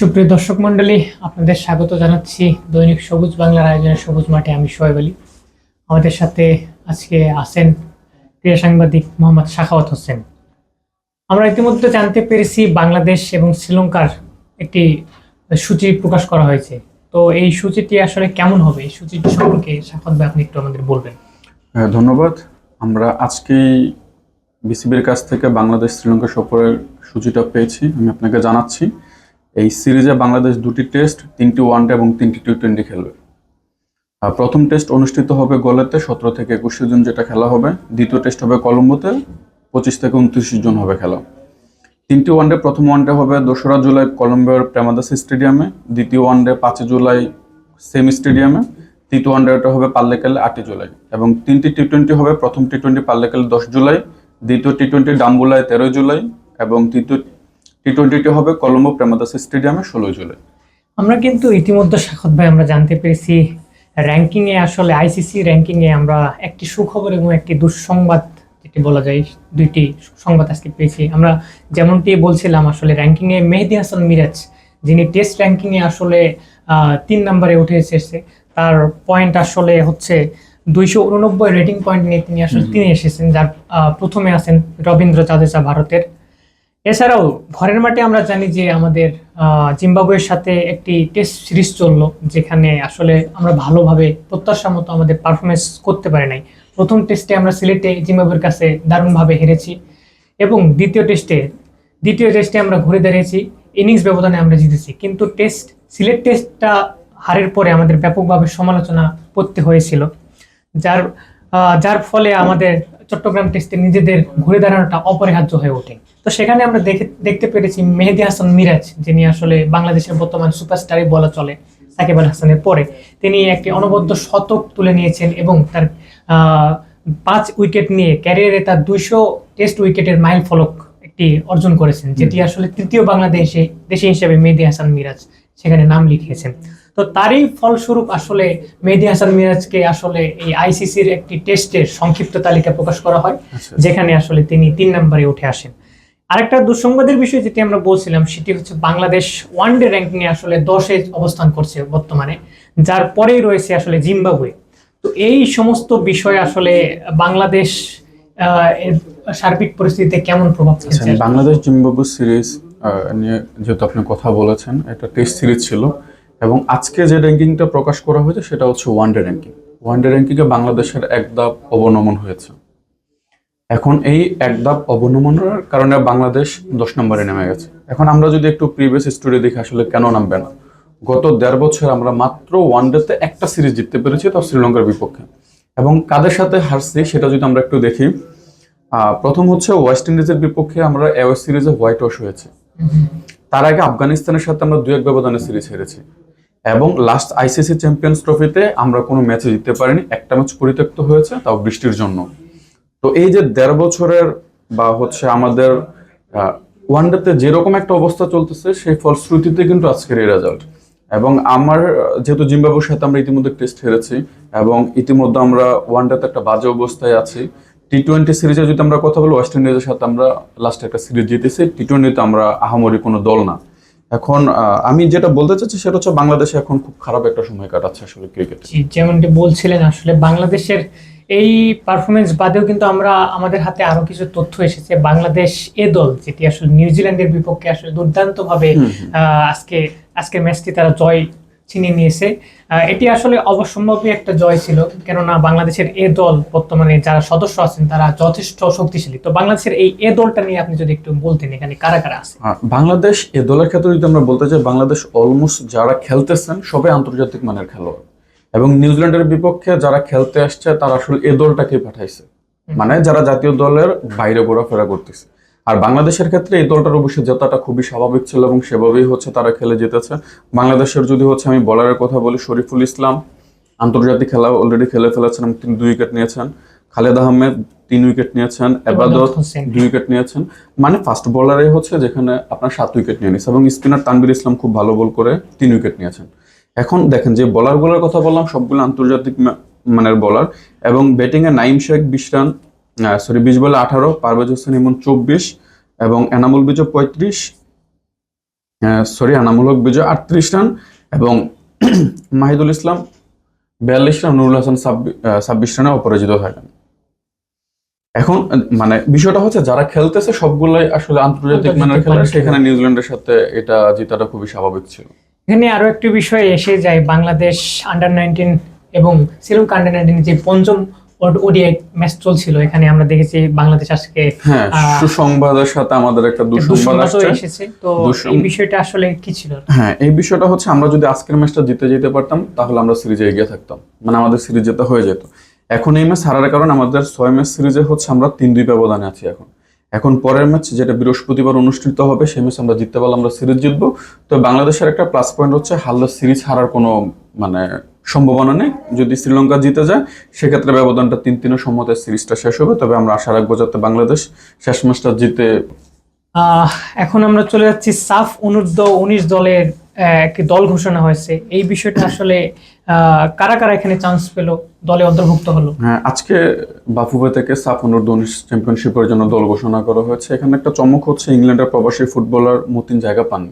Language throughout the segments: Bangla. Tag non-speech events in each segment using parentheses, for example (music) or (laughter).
সুপ্রিয় দর্শক মণ্ডলী আপনাদের স্বাগত জানাচ্ছি দৈনিক সবুজ বাংলার আয়োজনে সবুজ মাঠে। আমি শোয়েব আলী। আমাদের সাথে আজকে আছেন ক্রীড়া সাংবাদিক মোহাম্মদ শাখাওয়াত হোসেন। আমরা ইতিমধ্যে জানতে পেরেছি বাংলাদেশ এবং শ্রীলঙ্কার একটি সূচি প্রকাশ করা হয়েছে। তো এই সূচিটি আসলে কেমন হবে? এই সূচিটি সম্পর্কে সাফাত ভাই আপনি একটু আমাদের বলবেন। হ্যাঁ, ধন্যবাদ। আমরা আজকেই বিসিবির কাছ থেকে বাংলাদেশ শ্রীলঙ্কা সফরের সূচিটা পেয়েছি। আমি আপনাকে জানাচ্ছি। এই সিরিজে বাংলাদেশ দুটি টেস্ট, তিনটি ওয়ানডে এবং তিনটি টি টোয়েন্টি খেলবে প্রথম টেস্ট অনুষ্ঠিত হবে গোলেতে, সতেরো থেকে একুশে জুন যেটা খেলা হবে। দ্বিতীয় টেস্ট হবে কলম্বোতে, পঁচিশ থেকে উনত্রিশ জুন হবে খেলা। তিনটি ওয়ানডে, প্রথম ওয়ানডে হবে দোসরা জুলাই কলম্বিয়ার প্রেমাদাস স্টেডিয়ামে, দ্বিতীয় ওয়ানডে পাঁচই জুলাই সেম স্টেডিয়ামে, তৃতীয় ওয়ানডেটা হবে পাল্লেকালে আটই জুলাই। এবং তিনটি টি টোয়েন্টি হবে প্রথম টি টোয়েন্টি পাল্লেকালে দশ জুলাই, দ্বিতীয় টি টোয়েন্টি ডাম্বুলায় তেরোই জুলাই এবং তৃতীয় টি টোয়েন্টিটি হবে কলম্বো প্রেমাদাস স্টেডিয়ামে ষোলোই জুলাই। আমরা কিন্তু ইতিমধ্যে সাক্ষত ভাই আমরা জানতে পেরেছি র্যাঙ্কিং এ আসলে আইসিসি র্যাঙ্কিং এ আমরা একটি সুখবর এবং একটি দুঃসংবাদ যেটি বলা যায় দুইটি সংবাদ আজকে পেয়েছি। আমরা যেমনটি বলছিলাম আসলে র্যাঙ্কিং এ মেহেদি হাসান মিরাজ যিনি টেস্ট র্যাঙ্কিং এ আসলে তিন নম্বরে উঠে এসেছে। তার পয়েন্ট আসলে হচ্ছে দুইশো উননব্বই রেটিং পয়েন্ট নিয়ে তিনি আসলে তিনি এসেছেন যার প্রথমে আছেন রবীন্দ্র জাদেজা ভারতের। এছাড়াও ঘরের মাঠে আমরা জানি যে আমাদের জিম্বাবুয়ের সাথে একটি টেস্ট সিরিজ চলল, যেখানে আসলে আমরা ভালোভাবে প্রত্যাশা মতো আমাদের পারফরমেন্স করতে পারি নাই। প্রথম টেস্টে আমরা সিলেটে জিম্বাবুয়ের কাছে দারুণভাবে হেরেছি এবং দ্বিতীয় টেস্টে দ্বিতীয় টেস্টে আমরা ঘুরে দাঁড়িয়েছি ইনিংস ব্যবধানে আমরা জিতেছি। কিন্তু টেস্ট সিলেট টেস্টটা হারের পরে আমাদের ব্যাপকভাবে সমালোচনা করতে হয়েছিল। যার যার ফলে আমাদের চট্টগ্রাম টেস্টে নিজেদের ঘুরে দাঁড়ানোটা অপরিহার্য হয়ে ওঠে। তো সেখানে আমরা দেখে দেখতে পেরেছি মেহেদি হাসান মিরাজ যিনি আসলে বাংলাদেশের বর্তমান সুপারস্টারই বলা চলে সাকিব আল হাসানের পরে। তিনি একটি অনবদ্য শতক তুলে নিয়েছেন এবং তার আহ, পাঁচ উইকেট নিয়ে ক্যারিয়ারে তার দুইশো টেস্ট উইকেটের মাইল ফলক একটি অর্জন করেছেন যেটি আসলে তৃতীয় বাংলাদেশে দেশে হিসেবে মেহেদি হাসান মিরাজ সেখানে নাম লিখিয়েছেন। তো তারই ফলস্বরূপ আসলে মেহেদি হাসান মিরাজকে আসলে এই আইসিসির একটি টেস্টের সংক্ষিপ্ত তালিকা প্রকাশ করা হয় আচ্ছা। যেখানে আসলে তিনি তিন নম্বরে উঠে আসেন। আরেকটা দুঃসংবাদের বিষয় যেটি আমরা বলছিলাম সেটি হচ্ছে বাংলাদেশ ওয়ান ডে র্যাঙ্কিং এ আসলে দশে অবস্থান করছে বর্তমানে যার পরেই রয়েছে আসলে জিম্বাবুয়ে। তো এই সমস্ত বিষয় আসলে বাংলাদেশ সার্বিক পরিস্থিতিতে কেমন প্রভাব আচ্ছা ফেলছে? বাংলাদেশ জিম্বাবু সিরিজ নিয়ে যেহেতু আপনি কথা বলেছেন এটা টেস্ট সিরিজ ছিল। এবং আজকে যে র্যাঙ্কিংটা প্রকাশ করা হয়েছে সেটা হচ্ছে ওয়ানডে র্যাঙ্কিং ওয়ানডে র্যাঙ্কিংয়ে বাংলাদেশের এক ধাপ অবনমন হয়েছে। এখন এই এক ধাপ অবনমনের কারণে বাংলাদেশ দশ নম্বরে নেমে গেছে। এখন আমরা যদি একটু প্রিভিয়াস স্টোরি দেখি আসলে কেন নামবে না। গত দেড় বছর আমরা মাত্র ওয়ানডেতে একটা সিরিজ জিততে পেরেছি, তাও শ্রীলঙ্কার বিপক্ষে। এবং কাদের সাথে হারছি সেটা যদি আমরা একটু দেখি প্রথম হচ্ছে ওয়েস্ট ইন্ডিজের বিপক্ষে আমরা এওয়ে সিরিজে হোয়াইট ওয়াশ হয়েছে। তার আগে আফগানিস্তানের সাথে আমরা দু এক ব্যবধানে সিরিজ হেরেছি। এবং লাস্ট আইসিসি চ্যাম্পিয়ন্স ট্রফিতে আমরা কোনো ম্যাচে জিততে পারিনি। একটা ম্যাচ পরিত্যক্ত হয়েছে, তাও বৃষ্টির জন্য। তো এই যে দেড় বছরের বা হচ্ছে আমাদের ওয়ানডেতে যেরকম একটা অবস্থা চলতেছে, সেই ফলশ্রুতিতে কিন্তু আজকের এই রেজাল্ট এবং আমার, যেহেতু জিম্বাবুর সাথে আমরা ইতিমধ্যে টেস্ট হেরেছি, এবং ইতিমধ্যে আমরা ওয়ানডেতে একটা বাজে অবস্থায় আছি। টি টোয়েন্টি সিরিজে যদি আমরা কথা বলি ওয়েস্ট ইন্ডিজের সাথে আমরা লাস্টে একটা সিরিজ জিতেছি। টি টোয়েন্টিতে আমরা আহামরি কোনো দল না। এখন আমি যেটা বলতে চাচ্ছি সেটা হচ্ছে বাংলাদেশে এখন খুব খারাপ একটা সময় কাটাচ্ছে আসলে ক্রিকেট। যেমনটি বলছিলেন আসলে বাংলাদেশের এই পারফরমেন্স বাদেও কিন্তু আমরা আমাদের হাতে আরও কিছু তথ্য এসেছে। বাংলাদেশ এ দল যেটি আসলে নিউজিল্যান্ডের বিপক্ষে আসলে দুর্দান্ত ভাবে আজকে আজকে ম্যাচটি তারা জয় ছিনিয়ে নিয়েছে। এটি আসলে অবশ্যম্ভাবী একটা জয় ছিল কেননা বাংলাদেশের এ দল বর্তমানে যারা সদস্য আছেন তারা যথেষ্ট শক্তিশালী। তো বাংলাদেশের এই এ দলটা নিয়ে আপনি যদি একটু বলতেন এখানে কারা কারা আছে? বাংলাদেশ এ দলের ক্ষেত্রে যদি আমরা বলতে চাই বাংলাদেশ অলমোস্ট যারা খেলতেছেন সবাই আন্তর্জাতিক মানের খেলোয়াড়। এবং নিউজিল্যান্ডের বিপক্ষে যারা খেলতে আসছে তারা আসলে এ দলটাকে পাঠাইছে। মানে যারা জাতীয় দলের বাইরে ঘোরাফেরা করতেছে। আর বাংলাদেশের ক্ষেত্রে এই দলটার অবশ্যই জেতাটা খুবই স্বাভাবিক ছিল এবং সেভাবেই হচ্ছে তারা খেলে জিতেছে। বাংলাদেশের যদি হচ্ছে আমি বলারের কথা বলি শরীফুল ইসলাম আন্তর্জাতিক খেলা অলরেডি খেলে ফেলেছেন এবং তিনি দুই উইকেট নিয়েছেন। খালেদ আহমেদ তিন উইকেট নিয়েছেন। এবাদত। দুই উইকেট নিয়েছেন। মানে ফার্স্ট বোলারে হচ্ছে যেখানে আপনার সাত উইকেট নিয়ে নিয়েছে এবং স্পিনার তানবির ইসলাম খুব ভালো বল করে তিন উইকেট নিয়েছেন। এখন দেখেন যে বোলারগুলোর কথা বললাম সবগুলো আন্তর্জাতিক মানের বোলার এবং ব্যাটিংয়ে নাইম শেখ বিশ রান সরি বিশ বলে আঠারো পারভেজ হোসেন ইমন চব্বিশ এবং এনামুল বিজয় পঁয়ত্রিশ সরি আনামূলক বিজয় আটত্রিশ রান এবং (clears throat) মাহিদুল ইসলাম বিয়াল্লিশ রান নুরুল হাসান ছাব্বিশ রানে অপরাজিত থাকেন এখন মানে বিষয়টা হচ্ছে যারা খেলতেছে সবগুলাই আসলে আন্তর্জাতিক আন্তর্জাতিক মানের খেলা সেখানে নিউজিল্যান্ডের সাথে এটা জিতাটা খুবই স্বাভাবিক ছিল। এখানে আরও একটি বিষয় এসে যায় বাংলাদেশ আন্ডার নাইনটিন এবং শ্রীলঙ্কা আন্ডার নাইনটিন যে পঞ্চম ওডিআই ম্যাচ চলছিল এখানে আমরা দেখেছি বাংলাদেশ আজকে হ্যাঁ সুসংবাদের সাথে আমাদের একটা দুঃসংবাদ এসেছে তো এই বিষয়টা আসলে কি ছিল? হ্যাঁ এই বিষয়টা হচ্ছে আমরা যদি আজকের ম্যাচটা জিতে যেতে পারতাম তাহলে আমরা সিরিজে এগিয়ে থাকতাম। মানে আমাদের সিরিজ জেতা হয়ে যেত। এখন এই ম্যাচ হারার কারণে আমাদের ছয় ম্যাচ সিরিজে হচ্ছে আমরা তিন দুই ব্যবধানে আছি এখন। এখন পরের ম্যাচ যেটা বৃহস্পতিবার অনুষ্ঠিত হবে, সেই ম্যাচ আমরা জিততে পারলে আমরা সিরিজ জিতবো। তো বাংলাদেশের একটা প্লাস পয়েন্ট হচ্ছে হারলে সিরিজ হারার কোনো মানে সম্ভাবনা নেই। যদি শ্রীলঙ্কা জিতে যায়, সেক্ষেত্রে ব্যবধানটা তিন তিনের সম্মতের সিরিজটা শেষ হবে। তবে আমরা আশা রাখব যাতে বাংলাদেশ শেষ ম্যাচটা জিতে এখন আমরা চলে যাচ্ছি সাফ অনূর্ধ্ব উনিশ দলের একটি দল ঘোষণা হয়েছে। এই বিষয়টা আসলে কারা কারা এখানে চান্স পেল? দলে অন্তর্ভুক্ত হলো। হ্যাঁ আজকে বাফুবে থেকে সাফ উনিশ চ্যাম্পিয়নশিপের জন্য দল ঘোষণা করা হয়েছে। এখানে একটা চমক হচ্ছে ইংল্যান্ডের প্রবাসী ফুটবলার মতিন জায়গা পাননি।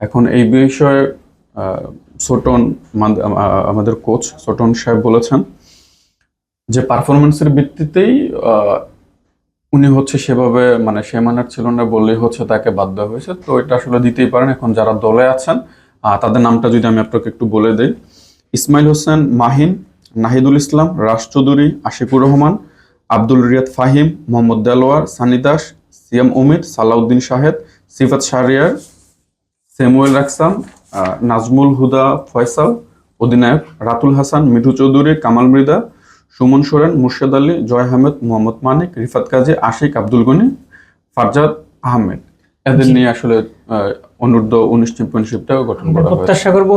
এখন এই বিষয়ে সোটন মাদ- আমাদের কোচ সোটন সাহেব বলেছেন যে পারফরমেন্সের ভিত্তিতেই উনি হচ্ছে সেভাবে মানে সে মানার ছিল না বললেই হচ্ছে তাকে দেওয়া হয়েছে। তো এটা আসলে দিতেই পারেন, এখন যারা দলে আছেন তাদের নামটা যদি আমি আপনাকে একটু বলে দিই। ইসমাইল হোসেন মাহিন নাহিদুল ইসলাম চৌধুরী, আশিকুর রহমান, আব্দুল রিয়াদ ফাহিম, মোহাম্মদ দেলোয়ার সানি দাস সিয়াম উমিদ সালাউদ্দিন শাহেদ, সিফাত শাহরিয়ার, সেমুয়েল রাকসাম নাজমুল হুদা ফয়সাল, অধিনায়ক রাতুল হাসান, মিঠু চৌধুরী, কামাল মৃদা, সুমন সোরেন, মুর্শেদ আলী, জয় আহমেদ, মোহাম্মদ মানিক, রিফাত কাজী, আশিক আব্দুল গনি, ফারজাদ আহমেদ। এদের নিয়ে আসলে অনূর্ধ্ব উনিশ চ্যাম্পিয়নশিপটাও গঠন করা প্রত্যাশা করব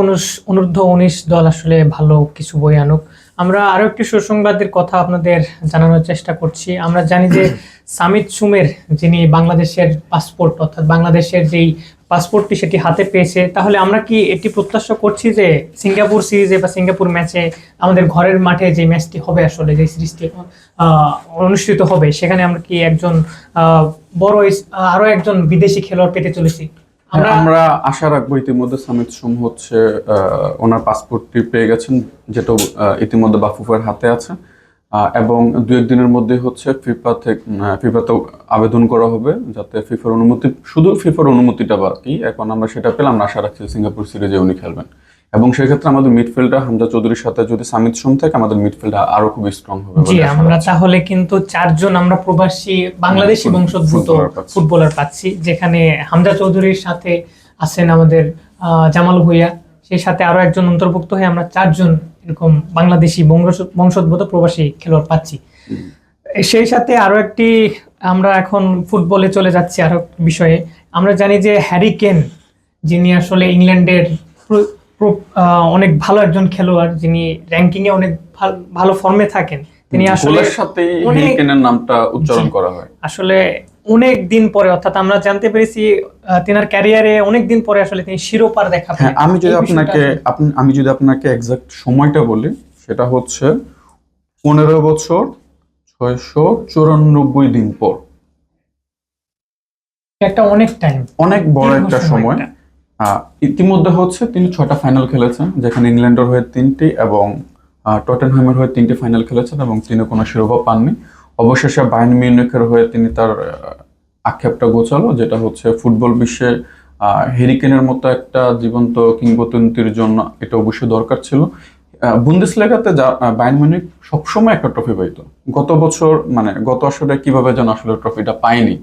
অনূর্ধ্ব উনিশ দল আসলে ভালো কিছু বই আনুক। আমরা আরও একটি সুসংবাদের কথা আপনাদের জানানোর চেষ্টা করছি। আমরা জানি যে (clears throat) সামিত সুমের যিনি বাংলাদেশের পাসপোর্ট অর্থাৎ বাংলাদেশের যেই পাসপোর্টটি সেটি হাতে পেয়েছে। তাহলে আমরা কি এটি প্রত্যাশা করছি যে সিঙ্গাপুর সিরিজে বা সিঙ্গাপুর ম্যাচে আমাদের ঘরের মাঠে যে ম্যাচটি হবে আসলে, যে সিরিজটি অনুষ্ঠিত হবে, সেখানে আমরা কি একজন বড় ইস- আরও একজন বিদেশি খেলোয়াড় পেতে চলেছি? আমরা আশা রাখব ইতিমধ্যে সামিত সোম হচ্ছে ওনার পাসপোর্টটি পেয়ে গেছেন, যেটা ইতিমধ্যে বাফুফের হাতে আছে। এবং দু একদিনের মধ্যে হচ্ছে ফিফা থেকে ফিফাতে আবেদন করা হবে যাতে ফিফার অনুমতি শুধু ফিফার অনুমতিটা বাকি। এখন আমরা সেটা পেলাম আশা রাখছি সিঙ্গাপুর সিরিজে উনি খেলবেন। এবং সেক্ষেত্রে আমাদের মিডফিল্ডার হামজা চৌধুরীর সাথে যদি সামিত সোম থাকে আমাদের মিডফিল্ডার আরও খুব স্ট্রং হবে জি আমরা তাহলে কিন্তু চারজন আমরা প্রবাসী বাংলাদেশি বংশোদ্ভূত ফুটবলার পাচ্ছি। যেখানে হামজা চৌধুরীর সাথে আছেন আমাদের আহ, জামাল ভুইয়া। সেই সাথে আরও একজন অন্তর্ভুক্ত হয়ে আমরা চারজন এরকম বাংলাদেশি বংশোদ্ভূত প্রবাসী খেলোয়াড় পাচ্ছি। সেই সাথে আরও একটি আমরা এখন ফুটবলে চলে যাচ্ছি আরও একটি বিষয়ে। আমরা জানি যে হ্যারি কেন যিনি আসলে ইংল্যান্ডের অনেক ভালো একজন খেলোয়াড় যিনি র্যাঙ্কিংয়ে অনেক ভাল- ভালো ফর্মে থাকেন তিনি আসলে হেরিকেনের নামটা উচ্চারণ করা হয়। আসলে অনেক দিন পরে অর্থাৎ আমরা জানতে পেরেছি তেনার ক্যারিয়ারে অনেক দিন পরে আসলে তিনি শিরোপার দেখা হ্যাঁ আমি যদি আপনাকে আপনি- আমি যদি আপনাকে এক্সাক্ট সময়টা বলি সেটা হচ্ছে পনেরো বছর ছয়শো চুরানব্বই দিন পর। একটা অনেক টাইম অনেক বড় একটা সময়। আহ, ইতিমধ্যে হচ্ছে তিনি ছটা ফাইনাল খেলেছেন যেখানে ইংল্যান্ডের হয়ে তিনটি এবং টটেনহামের হয়ে তিনটি ফাইনাল খেলেছেন এবং তিনি কোনো শিরোপা পাননি। অবশেষে বাইন মিউনিখের হয়ে তিনি তার আক্ষেপটা গোছালো, যেটা হচ্ছে ফুটবল বিশ্বে হেরিকেনের মতো একটা জীবন্ত কিংবদন্তির জন্য এটা অবশ্যই দরকার ছিল। বুন্দেসলেগাতে যা বায়ার্ন মিউনিক সবসময় একটা ট্রফি পাইতো। গত বছর মানে গত আসরে কীভাবে যেন আসলে ট্রফিটা পায়নি।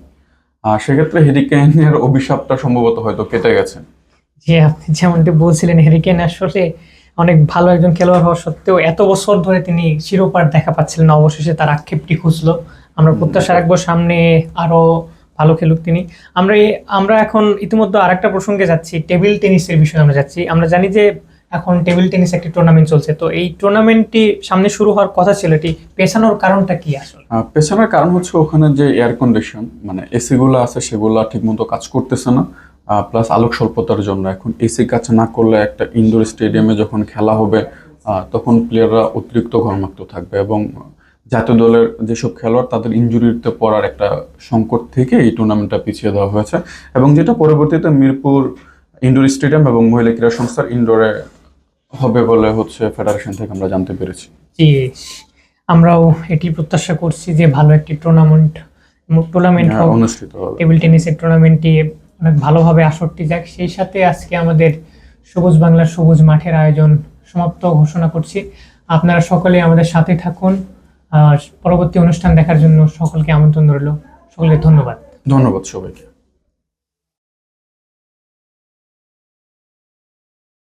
সেক্ষেত্রে হেরিকেনের অভিশাপটা সম্ভবত হয়তো কেটে গেছে। যে আপনি যেমনটি বলছিলেন, হেরিকেন আসলে অনেক ভালো একজন খেলোয়াড় হওয়া সত্ত্বেও এত বছর ধরে তিনি শিরোপার দেখা পাচ্ছিলেন অবশেষে তার আক্ষেপটি খুঁজলো। আমরা প্রত্যাশা রাখব সামনে আরও ভালো খেলুক তিনি। আমরা আমরা এখন ইতিমধ্যে আরেকটা প্রসঙ্গে যাচ্ছি টেবিল টেনিসের বিষয়ে আমরা যাচ্ছি। আমরা জানি যে এখন টেবিল টেনিস একটি টুর্নামেন্ট চলছে। তো এই টুর্নামেন্টটি সামনে শুরু হওয়ার কথা ছিল এটি পেছানোর কারণটা কি আসলে? পেছানোর কারণ হচ্ছে ওখানে যে এয়ার কন্ডিশন মানে এসি গুলো আছে সেগুলো ঠিকমতো কাজ করতেছে না। প্লাস আলোক স্বল্পতার জন্য। এখন এসি কাজ না করলে একটা ইনডোর স্টেডিয়ামে যখন খেলা হবে তখন প্লেয়াররা অতিরিক্ত ঘর্মাক্ত থাকবে এবং জাতীয় দলের যেসব খেলোয়াড় তাদের ইঞ্জুরিতে পড়ার একটা সংকট থেকে এই টুর্নামেন্টটা পিছিয়ে দেওয়া হয়েছে। এবং যেটা পরবর্তীতে মিরপুর ইনডোর স্টেডিয়াম এবং মহিলা ক্রীড়া সংস্থার ইনডোরে হবে বলে হচ্ছে ফেডারেশন থেকে আমরা জানতে পেরেছি। জি আমরাও এটি প্রত্যাশা করছি যে ভালো একটি টুর্নামেন্ট টুর্নামেন্ট হ্যাঁ, অনুষ্ঠিত হবে। টেবিল টেনিসের টুর্নামেন্টটি অনেক ভালোভাবে আসরটি যাক। সেই সাথে আজকে আমাদের সবুজ বাংলার সবুজ মাঠের আয়োজন সমাপ্ত ঘোষণা করছি। আপনারা সকলে আমাদের সাথে থাকুন। আর পরবর্তী অনুষ্ঠান দেখার জন্য সকলকে আমন্ত্রণ রইল। সকলকে ধন্যবাদ। ধন্যবাদ সবাইকে।